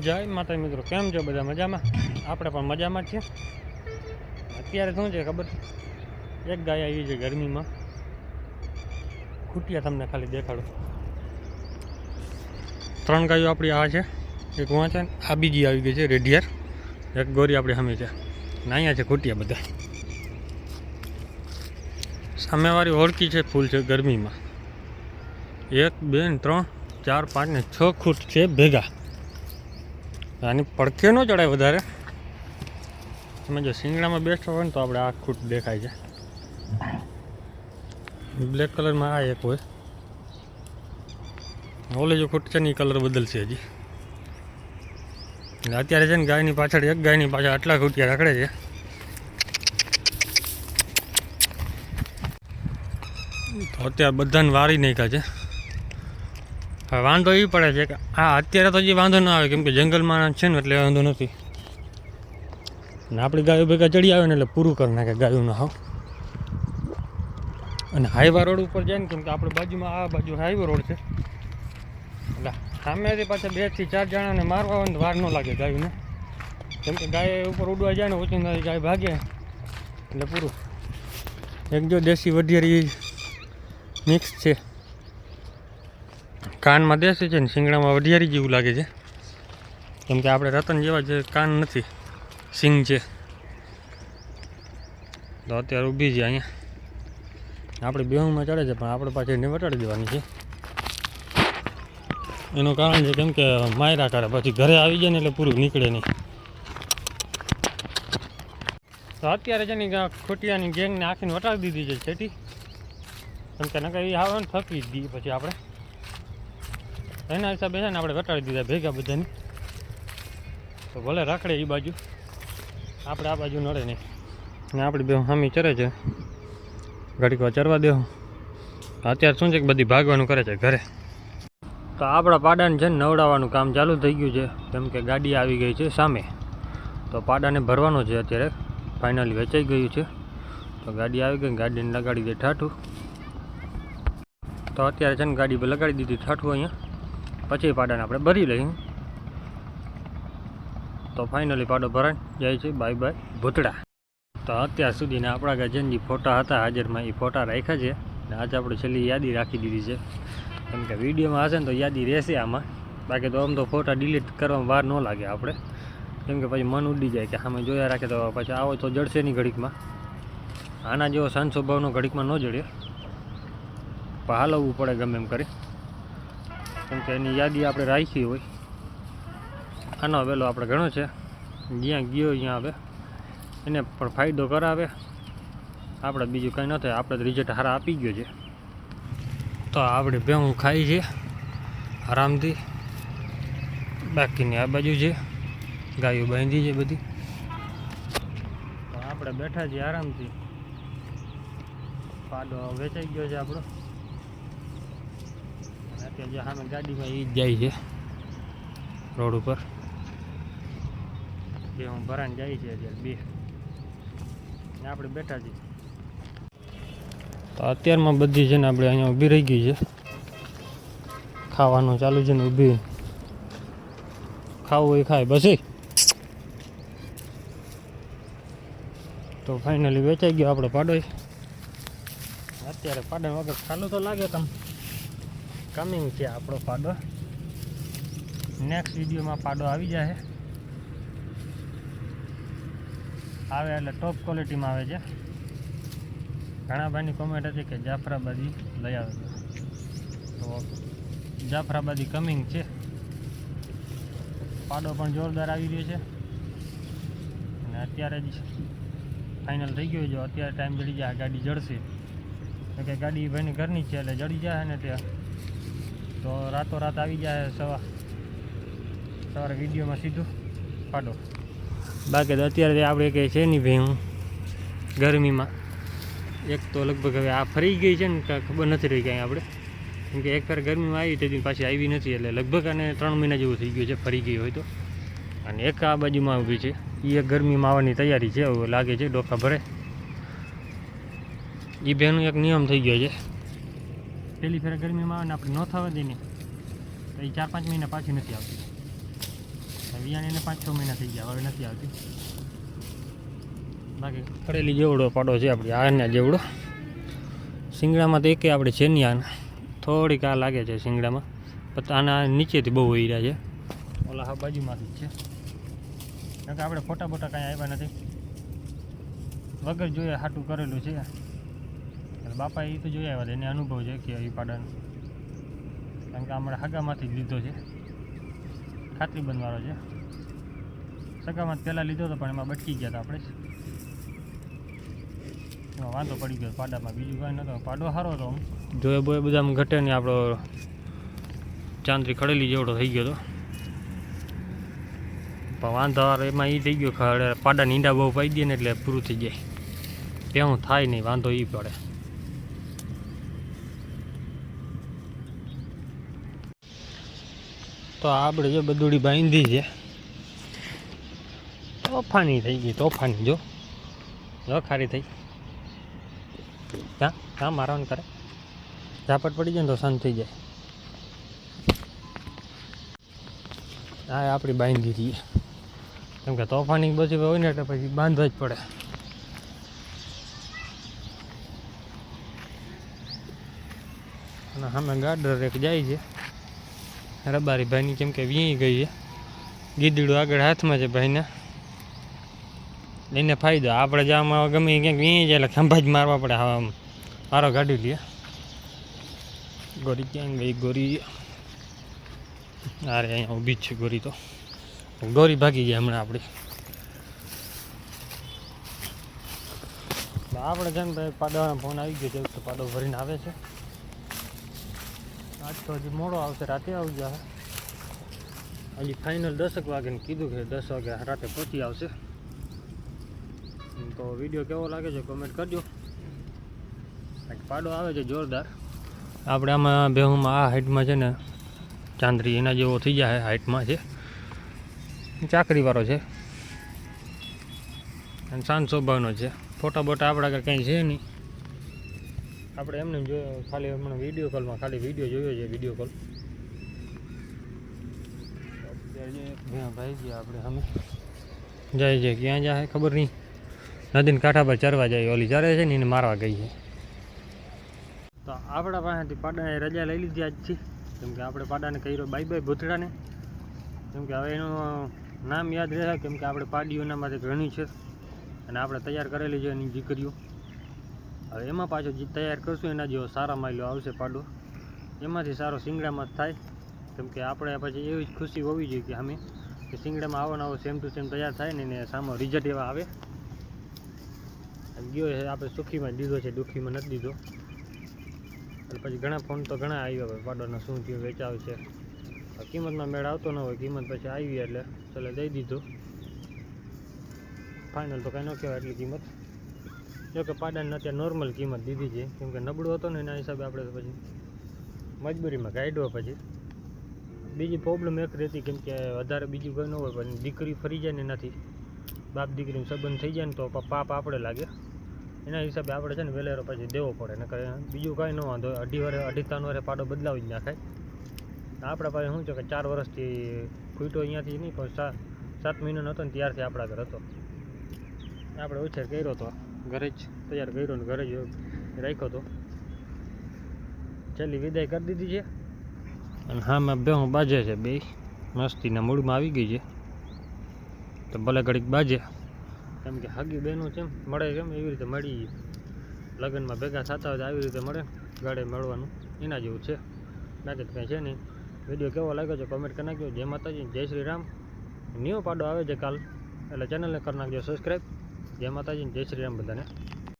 જય માતા મિત્રો, કેમ છો બધા મજામાં? આપણે પણ મજામાં છીએ. અત્યારે શું છે ખબર? એક ગાય આવી છે ગરમીમાં. ખૂટિયા તમને ખાલી દેખાડો. ત્રણ ગાયો આપણી આ છે. એક વાં છે ને, આ બીજી આવી ગઈ છે રેડિયર એક ગોરી આપણી સામે છે. ને અહીંયા છે ખૂટિયા બધા. સામેવાળી ઓળખી છે ફૂલ છે ગરમીમાં. એક, બે ત્રણ, ચાર, પાંચ ને છ ખૂટ છે ભેગા. આની પડખે ન ચડાય વધારે. તમે જો શિંગડામાં બેસ્ટ હોય ને તો આપણે આ ખૂટ દેખાય છે. બ્લેક કલરમાં આ એક હોય. ઓલે જો ખૂટ છે ને એ કલર બદલશે હજી. અને અત્યારે છે ને ગાયની પાછળ એક ગાયની પાછળ આટલા ખૂટિયા રખડે છે. તો અત્યારે બધાને વારી નાખ્યા છે. હવે વાંધો એ પડે છે કે આ અત્યારે તો હજી વાંધો ના આવે, કેમ કે જંગલમાં છે ને એટલે વાંધો નથી. ને આપણી ગાયો ભેગા ચડી આવે ને એટલે પૂરું કરી નાખે ગાયોનો હાવ અને હાઈવા રોડ ઉપર જાય ને, કેમ કે આપણી બાજુમાં આ બાજુ હાઈવે રોડ છે. એટલે સામેથી પાછા બેથી ચાર જણાને મારવા હોય ને વાર ન લાગે ગાયોને. કેમ કે ગાય ઉપર ઉડવા જાય ને ઓચિંદાથી ગાય ભાગે. એટલે પૂરું. એક જો દેશી વઢિયારી મિક્સ છે. કાનમાં દેશે છે ને શિંગડામાં વઢિયારી જેવું લાગે છે. કેમ કે આપણે રતન જેવા જે કાન નથી, સિંગ છે. તો અત્યારે ઊભી છે અહીંયા. આપણે બેહુમાં ચડે છે, પણ આપણે પાછી એને વટાડી દેવાની છે. એનું કારણ છે કેમ કે માયરા કરે પછી ઘરે આવી જાય ને એટલે પૂરું નીકળે નહીં. તો અત્યારે છે ને ખોટિયાની ગેંગને આખીને વટાડી દીધી છે છેટી. કેમ કે નકર એ આવે ને થકી જ દઈએ પછી આપણે. એના હિસાબે છે ને આપણે વટાડી દીધા ભેગા બધાને. તો ભલે રાખડે એ બાજુ. આપણે આ બાજુ નડે નહીં. ને આપણી બે હામી ચરે છે. ઘડીક વાર ચરવા દેવું અત્યારે શું છે કે બધી ભાગવાનું કરે છે ઘરે. તો આપણા પાડાને છે ને નવડાવવાનું કામ ચાલુ થઈ ગયું છે. કેમ કે ગાડી આવી ગઈ છે સામે. તો પાડાને ભરવાનો છે અત્યારે. ફાઇનલી વેચાઈ ગયું છે. તો ગાડી આવી ગઈ ગાડીને લગાડી દે ઠાઠું. તો અત્યારે છે ને ગાડી લગાડી દીધી ઠાઠું અહીંયા. પછી પાડાને આપણે ભરી લઈએ. તો ફાઇનલી પાડો ભરાઈ જાય છે. બાય બાય ભૂતડા. તો અત્યાર સુધીના આપણા ગાજન જે ફોટા હતા. હાજરમાં એ ફોટા રાખ્યા છે. અને આજે આપણે છેલ્લી યાદી રાખી દીધી છે. કેમ કે વિડીયોમાં હશે ને તો યાદી રહેશે આમાં. બાકી તો આમ તો ફોટા ડિલીટ કરવામાં વાર ન લાગે આપણે. કેમ કે પછી મન ઉડી જાય કે સામે જોયા રાખે તો પછી આવો તો જડશે નહીં ઘડીકમાં. આના જેવો સાંજ સ્વભાવનો ઘડીકમાં ન જડે. પણ હાલવવું પડે ગમે એમ કરી. કેમ કે એની યાદી આપણે રાખી હોય. આનો વેલો આપણે ઘણો છે. જ્યાં ગયો ત્યાં આવે. એને પણ ફાયદો કરાવે. આપણે બીજું કંઈ ન થાય. આપણે તો રિઝલ્ટ હારા આપી ગયો છે. તો આપણે ભેહું ખાઈ છે. આરામથી. બાકીની આ બાજુ છે. ગાયો બાંધી છે બધી. આપણે બેઠા છીએ આરામથી. પાડો વેચાઈ ગયો છે આપણો. અને જે સામે ગાડીમાં એ જ જાય છે રોડ ઉપર. બે હું ભરાને જાય છે અત્યારે બે. ને આપણે બેઠા છીએ. તો અત્યારમાં બધી છે ને આપણે અહીંયા ઊભી રહી ગઈ છે. ખાવાનું ચાલુ છે ને ઊભી ખાવું એ ખાય બસ તો ફાઇનલી વેચાઈ ગયો આપણો પાડો અત્યારે પાડે વગર ખાલું તો લાગે તમ. કમિંગ છે આપણો પાડો. નેક્સ્ટ વિડીયોમાં પાડો આવી જાય આવે એટલે ટોપ ક્વોલિટીમાં આવે છે. ઘણા ભાઈની કોમેન્ટ હતી કે જાફરાબાદી લઈ આવે તો જાફરાબાદી કમિંગ છે. પાડો પણ જોરદાર આવી રહ્યો છે. અને અત્યારે જ ફાઇનલ થઈ ગયો જો અત્યારે ટાઈમ જડી જાય, ગાડી જડશે. કે ગાડી ભાઈની ઘરની છે એટલે જડી જાય ને ત્યાં. તો રાતો રાત આવી જાય સવા સવારે વિડીયોમાં સીધું પાડો. બાકી તો અત્યારે આપણે કંઈ છે નહીં ભાઈ હું. ગરમીમાં. એક તો લગભગ હવે આ ફરી ગઈ છે ને ખબર નથી રહી કાંઈ આપણે. કેમ કે એક વાર ગરમીમાં આવી તેથી પાછી આવી નથી, એટલે લગભગ આને ત્રણ મહિના જેવું થઈ ગયું છે, ફરી ગઈ હોય તો. અને એક આ બાજુમાં ઊભી છે. એ એક ગરમીમાં આવવાની તૈયારી છે, એવું લાગે છે, ડોકા ભરે. એ બેનો એક નિયમ થઈ ગયો છે. પેલી ફેરા ગરમીમાં આવે ને આપણે ન થવા દઈએ ને તો એ ચાર પાંચ મહિના પાછી નથી આવતી. વિયાણીને પાંચ છ મહિના થઈ ગયા, હવે નથી આવતી. બાકી પડેલી જેવડો પાડો છે આપણે આના જેવડો. શિંગડામાં તો એકે આપણે છે નહીં આના થોડીક આ લાગે છે શિંગડામાં, પણ આના નીચેથી બહુ રહ્યા છે. ઓલા હા બાજુમાંથી જ છે. કારણ કે આપણે ફોટા બોટા કાંઈ આવ્યા નથી. વગર જોઈએ હાટું કરેલું છે. એટલે બાપા એ તો જોઈ આવ્યા એને અનુભવ છે કે એ પાડાનો કારણ કે અમારે હગામાંથી જ લીધો છે. ખાતરી બનવાનો છે. સગામાં પહેલાં લીધો હતો, પણ એમાં બટકી ગયા હતા આપણે. એમાં વાંધો પડી ગયો, પાડામાં બીજું કાંઈ નહોતો. પાડો સારો હતો આમ જોયે બોય બધા ઘટે ને આપણો ચાંદરી ખડેલી જેવડો થઈ ગયો હતો પણ વાંધો એમાં એ થઈ ગયો પાડા નીંડા બહુ પાઈ દે ને એટલે પૂરું થઈ જાય. એવું થાય નહીં, વાંધો એ પડે. તો આપણે જો બધુડી બાંધી છે. તોફાની થઈ ગઈ, તોફાની જો. જો ખારી થઈ ક્યાં ક્યાં મારવાનું કરે. ઝાપટ પડી જાય ને તો શાંત થઈ જાય. હા આપણી બાંધી હતી કેમ કે તોફાની બધી હોય ને એટલે પછી બાંધવા જ પડે. અને સામે ગાર્ડર એક જાય છે. રબારી ભાઈની કેમ કે વીણી ગઈ ગીદડું આગળ હાથમાં છે ભાઈના. લઈને ફાયદો, આપણે જામાં ગમે ક્યાંક વીણી જાય એટલે ખંભા જ મારવા પડે હવા મારો ગાડી લઈએ ગોરી ક્યાં ગઈ, ગોરી. અરે, અહીંયા ઊભી જ છે ગોરી તો. ગોરી ભાગી ગઈ હમણાં આપણી. આપણે છે ને ભાઈ પાડવાનો ફોન આવી ગયો છે, તો પાડો ભરીને આવે છે. આજ તો હજી મોડો આવશે, રાતે આવી હજી ફાઇનલ દસક વાગે કીધું કે દસ વાગે રાતે પહોંચી આવશે. તો વીડિયો કેવો લાગે છે કોમેન્ટ કરજો. પાડો આવે છે જોરદાર. આપણે આમાં બેહુમાં આ હાઇટમાં છે ને, ચાંદરી એના જેવો થઈ જાય હાઇટમાં છે. ચાકરીવાળો છે. અને શાંત સ્વભાવનો છે. ફોટા બોટા આપણા આગળ કંઈ છે નહીં. આપણે એમને એમ જોયો ખાલી હમણાં વીડિયો કોલમાં ખાલી વીડિયો જોયો છે વીડિયો કોલ ભાઈ ગયા આપણે અમે જાય છે ક્યાં જાય ખબર નહીં. નદીને કાંઠા પર ચરવા જાય ઓલી ચરે છે ને એને મારવા ગઈ છે. તો આપણા પાસેથી પાડાને રજા લઈ લીધી આજથી કેમ કે આપણે પાડાને કર્યો બાય બાય ભૂતડાને. કેમ કે હવે એનું નામ યાદ રહે કેમ કે આપણે પાડીઓના માટે ઘણી છે. અને આપણે તૈયાર કરેલી છે એની દીકરીઓ. હવે એમાં પાછો જે તૈયાર કરશું એના જેવો સારા માયલો આવશે પાડો. એમાંથી સારો શિંગડામાં જ થાય. કેમ કે આપણે પછી એવી જ ખુશી હોવી જોઈએ કે અમે કે શિંગડામાં આવો ને આવો સેમ ટુ સેમ તૈયાર થાય ને એને સામો રિઝલ્ટ એવા આવે. ગયો છે આપણે સુખીમાં દીધો છે, દુઃખીમાં નથી દીધો. પછી ઘણા ફોન તો ઘણા આવ્યા હોય, પાડોનો શું થયું, વેચાવ છે. કિંમતમાં મેળ આવતો ન હોય, કિંમત પછી આવી એટલે ચાલે દઈ દીધો. ફાઇનલ તો કાંઈ ન કહેવાય, એટલી કિંમત. જો કે પાડાને અત્યારે નોર્મલ કિંમત દીધી છે. કેમ કે નબળું હતો ને એના હિસાબે આપણે પછી મજબૂરીમાં કાઢ્યો પછી. બીજી પ્રોબ્લેમ એક રહેતી કેમ કે વધારે બીજું કંઈ ન હોય, પણ દીકરી ફરી જાય ને એનાથી, બાપ દીકરીનો સંબંધ થઈ જાય ને તો પાપ આપણે લાગે. એના હિસાબે આપણે છે ને વેલેરો પછી દેવો પડે ને બીજું કાંઈ ન વાંધો. અઢી વરે, અઢી ત્રણ વારે પાડો બદલાવી જ નાખાય. આપણા પાસે શું છે કે ચાર વર્ષથી ફૂટો અહીંયાથી નહીં, પણ સાત મહિનાનો હતો ને ત્યારથી આપણા ઘર હતો. આપણે ઉછેર કર્યો હતો ઘરે જ તૈયાર કર્યો ને ઘરે જ રાખ્યો હતો છેલ્લી વિદાય કરી દીધી છે. અને હા મેં બે હું બાજે છે બે. મસ્તીના મૂડમાં આવી ગઈ છે. તો ભલે ઘડીક બાજે. કેમ કે હાગી બહેનો છે મળે કેમ એવી રીતે મળી લગ્નમાં ભેગા થતા હોય તો આવી રીતે મળે ગાડે મળવાનું. એના જેવું છે. બાકી કંઈ છે નહીં. વીડિયો કેવો લાગ્યો છે કોમેન્ટ કરી નાખજો. જય માતાજી, જય શ્રી રામ. ન્યૂ પાડો આવે છે કાલ. એટલે ચેનલને કરી નાખજો સબસ્ક્રાઈબ જય માતાજી જય શ્રી રામ બધાને.